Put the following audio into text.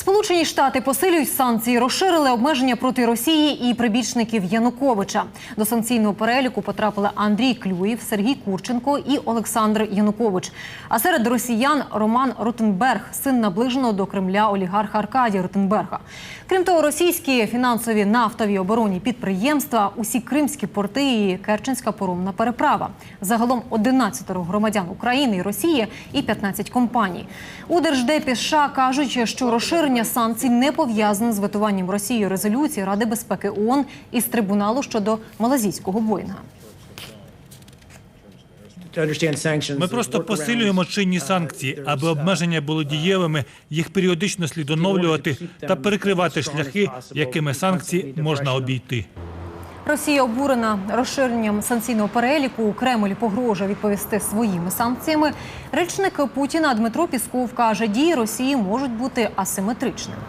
Сполучені Штати посилюють санкції, розширили обмеження проти Росії і прибічників Януковича. До санкційного переліку потрапили Андрій Клюєв, Сергій Курченко і Олександр Янукович. А серед росіян Роман Ротенберг, син наближеного до Кремля олігарха Аркадія Ротенберга. Крім того, російські фінансові нафтові оборонні підприємства, усі кримські порти і Керченська поромна переправа. Загалом 11 громадян України і Росії і 15 компаній. У Держдепі США кажуть, що розширення санкцій не пов'язане з витуванням Росією резолюції Ради безпеки ООН із трибуналу щодо малазійського Боїнга. Ми просто посилюємо чинні санкції, аби обмеження були дієвими, їх періодично слід оновлювати та перекривати шляхи, якими санкції можна обійти. Росія обурена розширенням санкційного переліку. Кремль погрожує відповісти своїми санкціями. Речник Путіна Дмитро Пісков каже, дії Росії можуть бути асиметричними.